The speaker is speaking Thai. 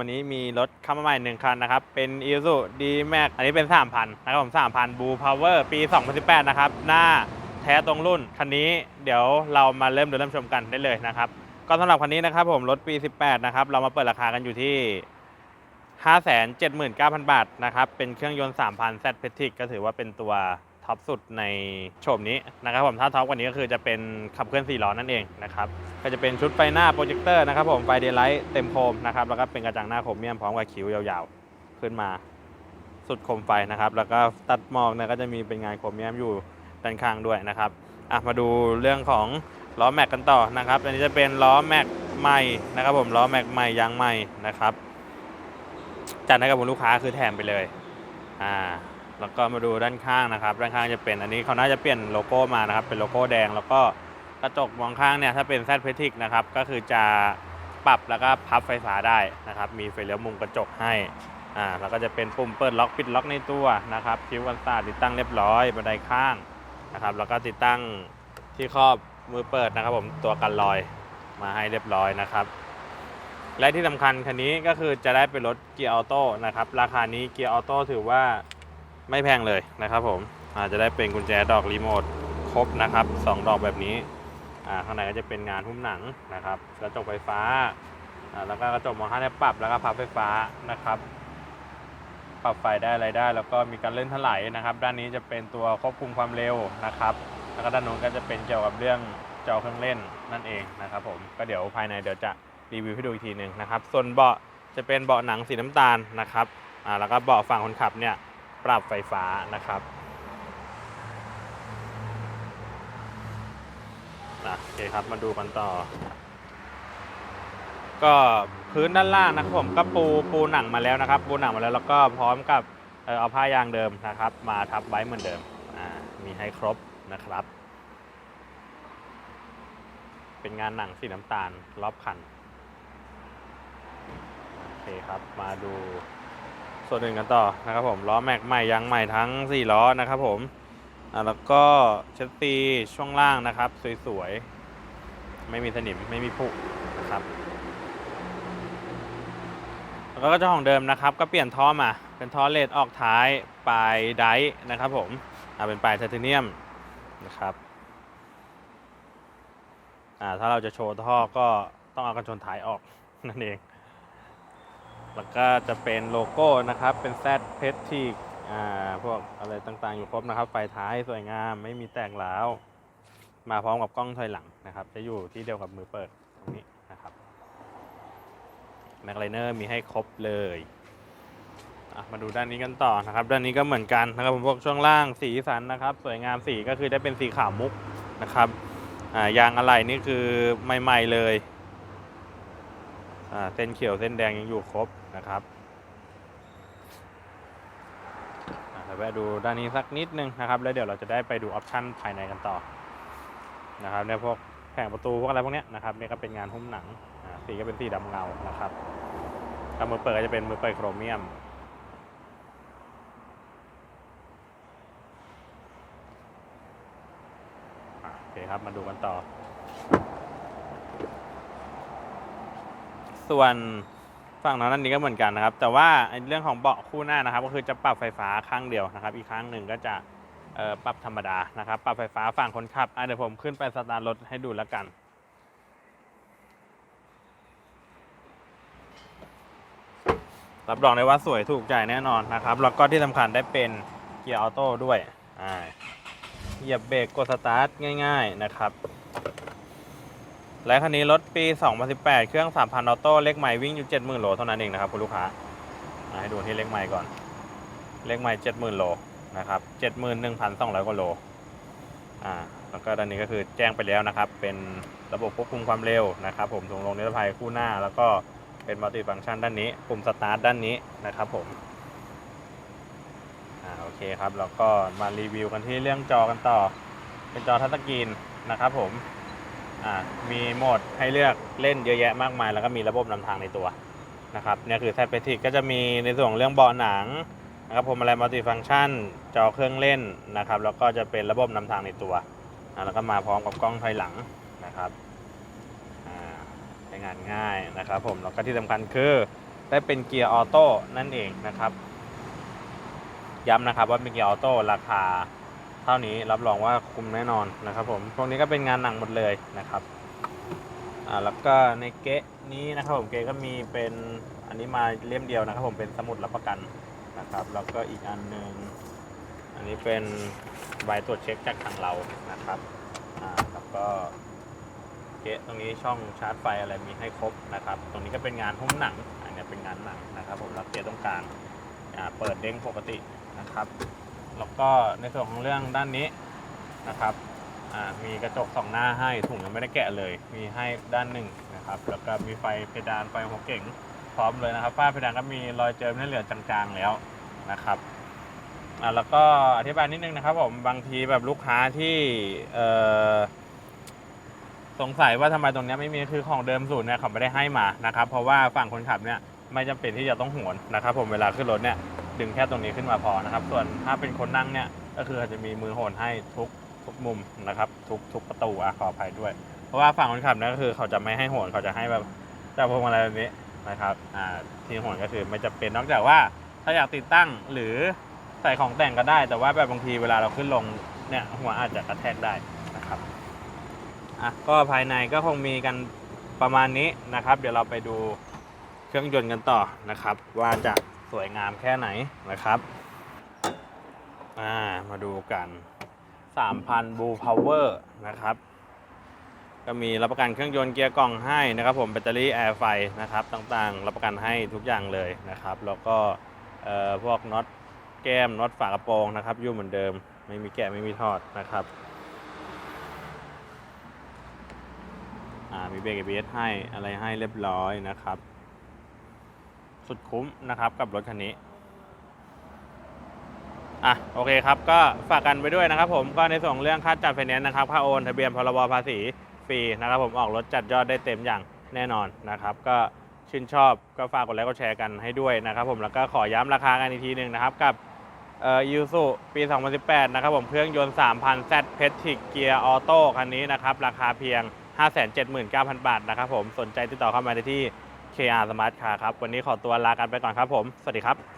วันนี้มีรถเข้ามาใหม่หนึ่งคันนะครับ เป็น i s u d m a x อันนี้เป็น 3,000 นะครับผม 3,000 Blue Power ปี 2018 นะครับ หน้าแท้ตรงรุ่น คันนี้เดี๋ยวเรามาเริ่มดูเริ่มชมกันได้เลยนะครับ ก็สำหรับคันนี้นะครับผม รถปี 18 นะครับ เรามาเปิดราคากันอยู่ที่ 579,000 บาทนะครับ เป็นเครื่องยนต์ 3,000 Z p e t i c ก็ถือว่าเป็นตัว ท็อปสุดในโฉมนี้นะครับผมถ้าท็อปกว่านี้ก็คือจะเป็นขับเคลื่อน4ล้อนั่นเองนะครับก็จะเป็นชุดไฟหน้าโปรเจคเตอร์นะครับผมไฟเดย์ไลท์เต็มโคมนะครับแล้วก็เป็นกระจังหน้าโครเมียมพร้อมกับคิ้วยาวๆ ขึ้นมาสุดโคมไฟนะครับแล้วก็ตัดหมอกเนี่ยก็จะมีเป็นงานโครเมียมอยู่ด้านข้างด้วยนะครับอะมาดูเรื่องของล้อแม็กกันต่อนะครับอันนี้จะเป็นล้อแม็กใหม่นะครับผมล้อแม็กใหม่ยางใหม่นะครับจัดให้กับลูกค้าคือแถมไปเลยอ่า แล้วก็มาดูด้านข้างนะครับด้านข้างจะเป็นอันนี้เขาน่าจะเปลี่ยนโลโก้มานะครับเป็นโลโก้แดง แล้วก็กระจกมองข้างเนี่ยถ้าเป็น Z p e t i c นะครับก็คือจะปรับแล้วก็พับไฟฟ้าได้นะครับมีไฟเลี้ยวมุมกระจกให้อ่าแล้วก็จะเป็นปุ่มเปิดล็อกปิดล็อกในตัวนะครับคิ้วกันศาสตร์ติดตั้งเรียบร้อยบันไดข้างนะครับแล้วก็ติดตั้งที่ครอบมือเปิดนะครับผมตัวกันรอยมาให้เรียบร้อยนะครับและที่สำคัญคันนี้ก็คือจะได้เป็นรถเกียร์ออโต้นะครับราคานี้เกียร์ออโต้ถือว่า ไม่แพงเลยนะครับผมอาจจะได้เป็นกุญแจดอกรีโมทครบนะครับสองดอกแบบนี้ข้างในก็จะเป็นงานหุ้มหนังนะครับกระจกไฟฟ้า แล้วก็กระจกมองข้างปรับแล้วก็พับไฟฟ้านะครับ ปรับไฟได้อะไรได้ แล้วก็มีการเล่นถลายนะครับ ด้านนี้จะเป็นตัวควบคุมความเร็วนะครับ แล้วก็ด้านโน้นก็จะเป็นเกี่ยวกับเรื่องจอเครื่องเล่นนั่นเองนะครับผมก็เดี๋ยวภายในเดี๋ยวจะรีวิวให้ดูอีกทีหนึ่งนะครับ ส่วนเบาะจะเป็นเบาะหนังสีน้ำตาลนะครับแล้วก็เบาะฝั่งคนขับเนี่ย ปรับไฟฟ้านะครับโอเคครับมาดูกันต่อ ก็พื้นด้านล่างนะครับผมก็ปูปูหนังมาแล้วนะครับ ปูหนังมาแล้วแล้วก็พร้อมกับเอาผ้ายางเดิมนะครับ มาทับไว้เหมือนเดิมมีให้ครบนะครับ เป็นงานหนังสีน้ำตาลรอบคันโอเคครับมาดู ส่วนอื่นกันต่อนะครับผมล้อแม็กใหม่ยางใหม่ทั้ง 4 ล้อนะครับผมอ่าแล้วก็เชสซีช่วงล่างนะครับ สวยๆ ไม่มีสนิมไม่มีผุนะครับ แล้วก็เจ้าของเดิมนะครับ ก็เปลี่ยนท่อมา เป็นท่อเลดออกท้ายปลายไดนะครับผมอ่าเป็นปลายไทเทเนียมนะครับอ่าถ้าเราจะโชว์ท่อก็ต้องเอากันชนท้ายออกนั่นเอง แล้วก็จะเป็นโลโก้นะครับ เป็นแซดเพชรที่พวกอะไรต่างๆอยู่ครบนะครับ ไฟท้ายสวยงามไม่มีแตกร้าว มาพร้อมกับกล้องถอยหลังนะครับ จะอยู่ที่เดียวกับมือเปิดตรงนี้นะครับแม็กไลเนอร์มีให้ครบเลยมาดูด้านนี้กันต่อนะครับ ด้านนี้ก็เหมือนกันนะครับผมพวกช่วงล่างสีสันนะครับ สวยงามสีก็คือได้เป็นสีขาวมุกนะครับยางอะไหล่นี่คือใหม่ ๆเลยเส้นเขียวเส้นแดงยังอยู่ครบ นะครับอะเดี๋ยวแวะดูด้านนี้สักนิดนึงนะครับ แล้วเดี๋ยวเราจะได้ไปดูออปชั่นภายในกันต่อนะครับในพวกแผงประตูพวกอะไรพวกนี้นะครับนี่ก็เป็นงานหุ้มหนังสีก็เป็นสีดำเงานะครับแล้วมือเปิดก็จะเป็นมือเปิดโครเมียมโอเคครับมาดูกันต่อ ส่วน ฝั่งนั้นอันนี้ก็เหมือนกันนะครับ แต่ว่าเรื่องของเบาะคู่หน้านะครับ ก็คือจะปรับไฟฟ้าข้างเดียวนะครับ อีกข้างหนึ่งก็จะปรับธรรมดานะครับ ปรับไฟฟ้าฝั่งคนขับเดี๋ยวผมขึ้นไปสตาร์ทรถให้ดูแล้วกันรับรองได้ว่าสวยถูกใจแน่นอนนะครับ แล้วก็ที่สำคัญได้เป็นเกียร์ออโต้ด้วยอ่าเหยียบเบรกกดสตาร์ทง่าย ๆนะครับ และคันนี้รถปี 2018 เครื่อง 3,000 ออโต้ เลขใหม่วิ่งอยู่ 70,000 โลเท่านั้นเองนะครับคุณลูกค้าอ่าให้ดูที่เลขใหม่ก่อน เลขใหม่ 70,000 โลนะครับ 71,200 กว่าโล อ่า แล้วก็ด้านนี้ก็คือแจ้งไปแล้วนะครับ เป็นระบบควบคุมความเร็วนะครับ ผมถุงลมนิรภัยคู่หน้า แล้วก็เป็นมัลติฟังก์ชันด้านนี้ ปุ่มสตาร์ทด้านนี้นะครับผม อ่า โอเคครับ แล้วก็มารีวิวกันที่เรื่องจอกันต่อ เป็นจอทัชสกรีนนะครับผม อ่ามีโหมดให้เลือกเล่นเยอะแยะมากมาย แล้วก็มีระบบนำทางในตัวนะครับเนี่ยคือแซดเปติกก็จะมีในส่วนของเรื่องเบาะหนังนะครับผมอะไรมัลติฟังก์ชัน จอเครื่องเล่นนะครับ แล้วก็จะเป็นระบบนำทางในตัวแล้วก็มาพร้อมกับกล้องถอยหลังนะครับใช้งานง่ายนะครับผมแล้วก็ที่สำคัญคือได้เป็นเกียร์ออโต้นั่นเองนะครับ ย้ำนะครับว่าเป็นเกียร์ออโต้ราคา เท่านี้รับรองว่าคุ้มแน่นอนนะครับผมพวกนี้ก็เป็นงานหนังหมดเลยนะครับอ่าแล้วก็ในเกะนี้นะครับผมเกะก็มีเป็นอันนี้มาเล่มเดียวนะครับ ผมเป็นสมุดรับประกันนะครับแล้วก็อีกอันหนึ่งอันนี้เป็นใบตรวจเช็คจากทางเรานะครับอ่าแล้วก็เกะตรงนี้ช่องชาร์จไฟอะไรมีให้ครบนะครับ ตรงนี้ก็เป็นงานหุ้มหนังอันนี้เป็นงานหนังนะครับ ผมรับเกะตรงกลางเปิดเด้งปกตินะครับ แล้วก็ในส่วนของเรื่องด้านนี้นะครับมีกระจกสองหน้าให้ถุงยังไม่ได้แกะเลย มีให้ด้านหนึ่งนะครับ แล้วก็มีไฟเพดานไฟหัวเก่งพร้อมเลยนะครับฝ้าเพดานก็มีรอยเจิมให้เหลือจางๆแล้วนะครับอ่าแล้วก็อธิบายนิดนึงนะครับผมบางทีแบบลูกค้าที่เอ่อสงสัยว่าทำไมตรงนี้ไม่มีคือของเดิมศูนย์เนี่ยเขาไม่ได้ให้มานะครับ เพราะว่าฝั่งคนขับเนี่ยไม่จำเป็นที่จะต้องหวนนะครับ ผมเวลาขึ้นรถเนี่ย ดึงแค่ตรงนี้ขึ้นมาพอนะครับ ส่วนถ้าเป็นคนนั่งเนี่ยก็คืออาจจะมีมือโหนให้ทุกทุกมุมนะครับ ทุกทุกประตูอะขออภัยด้วย เพราะว่าฝั่งคนขับเนี่ยก็คือเขาจะไม่ให้โหนเขาจะให้แบบจับพวงมาลัยแบบนี้นะครับอ่าที่โหนก็คือไม่จะเป็นนอกจากว่าถ้าอยากติดตั้งหรือใส่ของแต่งก็ได้ แต่ว่าแบบบางทีเวลาเราขึ้นลงเนี่ยหัวอาจจะกระแทกได้นะครับอะก็ภายในก็คงมีกันประมาณนี้นะครับ เดี๋ยวเราไปดูเครื่องยนต์กันต่อนะครับ ว่าจะ วยงามแค่ไหนนะครับอ่ามาดูกัน 3,000 Blue Power นะครับ ก็มีรับประกันเครื่องยนต์เกียร์กล่องให้นะครับผมแบตเตอรี่แอร์ไฟนะครับต่างๆ รับประกันให้ทุกอย่างเลยนะครับ แล้วก็พวกน็อตแก้มน็อตฝากระโปรงนะครับยู่เหมือนเดิมไม่มีแกะไม่มีทอดนะครับมีเบรก ABS ให้อะไรให้เรียบร้อยนะครับ สุดคุ้มนะครับกับรถคันนี้อะโอเคครับก็ฝากกันไปด้วยนะครับ ผมก็ในส่วนของเรื่องค่าจัดไฟแนนซ์นะครับค่าโอนทะเบียนพรบภาษีฟรีนะครับ ผมออกรถจัดยอดได้เต็มอย่างแน่นอนนะครับ ก็ชื่นชอบก็ฝากกดไลค์กดแชร์กันให้ด้วยนะครับ ผมแล้วก็ขอย้ำราคากันอีกทีหนึ่งนะครับกับเอ่อยูสุปี 2018 นะครับผมเครื่องยนต์ 3,000 Z p e t i c Gear Auto คันนี้นะครับ ราคาเพียง 579,000 บาทนะครับผมสนใจติดต่อเข้ามาได้ที่ KR Smart Car ครับ วันนี้ขอตัวลากันไปก่อนครับผม สวัสดีครับ